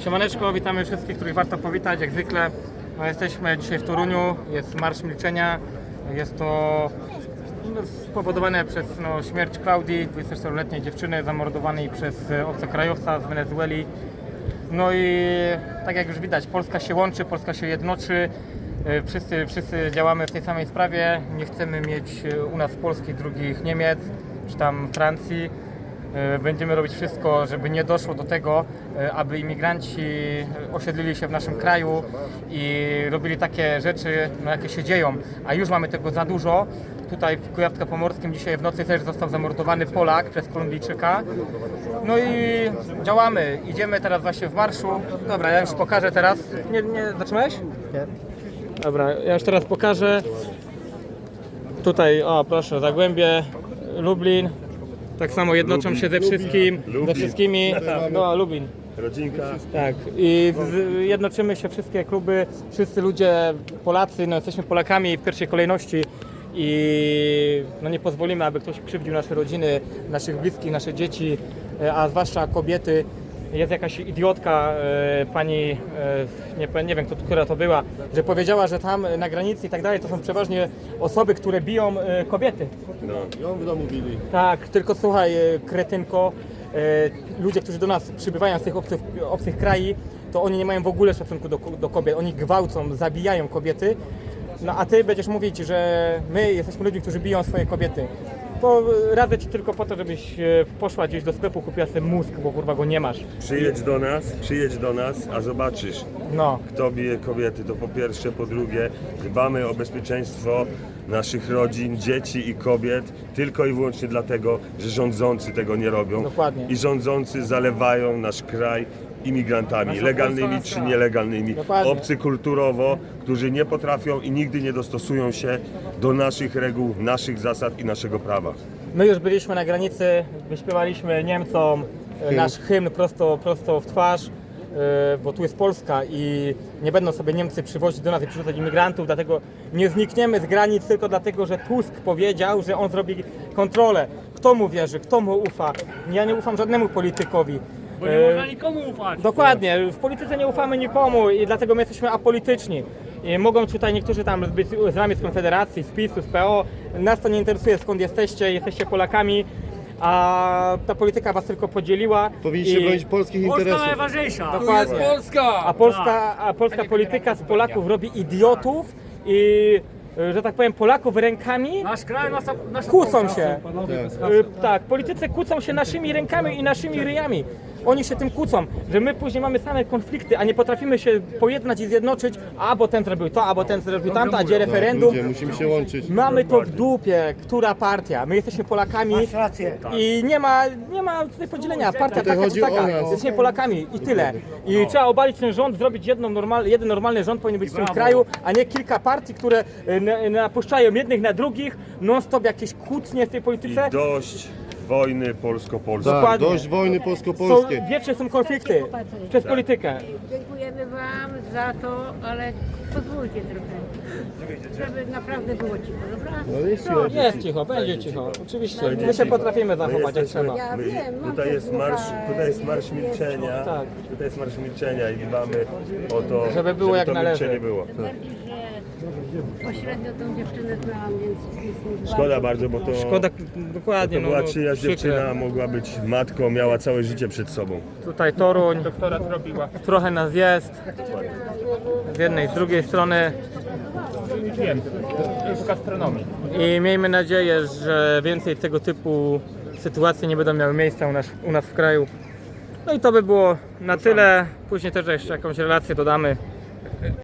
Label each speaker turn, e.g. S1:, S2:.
S1: Siemaneczko, witamy wszystkich, których warto powitać, jak zwykle. No, jesteśmy dzisiaj w Toruniu, jest Marsz Milczenia. Jest to no, spowodowane przez no, śmierć Klaudii, 24-letniej dziewczyny zamordowanej przez e, obcokrajowca z Wenezueli. No i tak jak już widać, Polska się łączy, Polska się jednoczy. E, Wszyscy, wszyscy działamy w tej samej sprawie. Nie chcemy mieć e, u nas w Polsce drugich Niemiec czy tam Francji. E, Będziemy robić wszystko, żeby nie doszło do tego, e, aby imigranci osiedlili się w naszym kraju i robili takie rzeczy, no, jakie się dzieją. A już mamy tego za dużo. Tutaj w Kujawsko-Pomorskim dzisiaj w nocy też został zamordowany Polak przez Kolumbijczyka. No i działamy. Idziemy teraz właśnie w marszu. Dobra, ja już pokażę teraz. Nie, nie zatrzymałeś? Nie. Dobra, ja już teraz pokażę. Tutaj, o proszę, Zagłębie, Lublin. Tak samo jednoczą się ze wszystkim, ze wszystkimi. No, Lublin.
S2: Rodzinka.
S1: Tak, i z, jednoczymy się wszystkie kluby, wszyscy ludzie, Polacy, no jesteśmy Polakami w pierwszej kolejności i no nie pozwolimy, aby ktoś krzywdził nasze rodziny, naszych bliskich, nasze dzieci, e, a zwłaszcza kobiety. Jest jakaś idiotka, e, pani, e, nie, nie wiem kto, która to była, że powiedziała, że tam na granicy i tak dalej to są przeważnie osoby, które biją e, kobiety.
S2: No.
S3: Ją w domu bili.
S1: Tak, tylko słuchaj, e, kretynko, e, ludzie, którzy do nas przybywają z tych obcych, obcych krajów, to oni nie mają w ogóle szacunku do, do kobiet. Oni gwałcą, zabijają kobiety. No a ty będziesz mówić, że my jesteśmy ludźmi, którzy biją swoje kobiety. E, radzę ci tylko po to, żebyś e, poszła gdzieś do sklepu, kupiła sobie mózg, bo kurwa go nie masz.
S2: Przyjedź do nas, przyjedź do nas, a zobaczysz,
S1: No,
S2: kto bije kobiety. To po pierwsze, po drugie, dbamy o bezpieczeństwo naszych rodzin, dzieci i kobiet tylko i wyłącznie dlatego, że rządzący tego nie robią.
S1: Dokładnie.
S2: I rządzący zalewają nasz kraj imigrantami, legalnymi czy nielegalnymi, obcy kulturowo, którzy nie potrafią i nigdy nie dostosują się do naszych reguł, naszych zasad i naszego prawa.
S1: my już byliśmy na granicy, wyśpiewaliśmy Niemcom e, nasz hymn prosto, prosto w twarz, e, bo tu jest Polska i nie będą sobie Niemcy przywozić do nas i przyrzucać imigrantów, dlatego nie znikniemy z granic tylko dlatego, że Tusk powiedział, że on zrobi kontrolę. Kto mu wierzy, kto mu ufa? Ja nie ufam żadnemu politykowi.
S4: Bo nie
S1: E,
S4: można nikomu ufać.
S1: Dokładnie, w polityce nie ufamy nikomu i dlatego my jesteśmy apolityczni. I mogą tutaj niektórzy tam być z ramię z Konfederacji, z PiSu, z PO. Nas to nie interesuje skąd jesteście, jesteście Polakami, a ta polityka was tylko podzieliła.
S3: Powinniście
S1: I-
S3: bronić polskich
S4: Polska
S3: interesów.
S4: najważniejsza.
S1: Dokładnie.
S4: Polska!
S1: A polska, a polska polityka z Polaków robi idiotów i, y, że tak powiem, Polaków rękami
S4: Nasz kraj, nasza, nasza
S1: kłócą się.
S3: Tak.
S1: Y, Tak, politycy kłócą się naszymi rękami i naszymi ryjami. Oni się tym kłócą, że my później mamy same konflikty, a nie potrafimy się pojednać i zjednoczyć, a bo ten zrobił to, a bo ten zrobił tamto, a gdzie referendum.
S3: Ludzie, musimy się łączyć.
S1: Mamy to w dupie, która partia. My jesteśmy Polakami i nie ma, nie ma tutaj podzielenia. Partia
S3: Tutaj
S1: taka czy
S3: chodzi o
S1: taka.
S3: nas.
S1: Jesteśmy Polakami i tyle. I trzeba obalić ten rząd, zrobić jedną normal, jeden normalny rząd powinien być w tym kraju, a nie kilka partii, które y, na- napuszczają jednych na drugich, non stop jakieś kłótnie w tej
S2: I
S1: polityce.
S2: dość wojny polsko-polskiej.
S3: Tak, dość wojny
S1: Są,
S3: polsko-polskiej.
S1: wiecznie są konflikty przez politykę.
S5: Dziękujemy Wam za to, ale pozwólcie trochę, żeby naprawdę było cicho, dobra?
S3: No jest cicho.
S1: Jest cicho, będzie cicho. Oczywiście. My się potrafimy
S2: My
S1: zachować jak trzeba.
S5: Ja wiem, mam
S2: tutaj jest marsz, tutaj jest marsz milczenia.
S1: Tak.
S2: Tutaj jest marsz milczenia i dbamy o to,
S1: Żeby było jak
S2: to
S1: należy.
S2: milczenie było.
S5: Bardziej, że pośrednio tą dziewczynę znałam, więc jest
S2: Szkoda bardzo, bo to,
S1: Szkoda, dokładnie.
S2: to była
S1: no,
S2: czyjaś
S1: przykre.
S2: dziewczyna, mogła być matką, miała całe życie przed sobą.
S1: Tutaj Toruń. Doktorat robiła. Trochę nas jest. Z jednej, z drugiej strony. I miejmy nadzieję, że więcej tego typu sytuacje nie będą miały miejsca u nas, u nas w kraju. No i to by było na tyle. Później też jeszcze jakąś relację dodamy.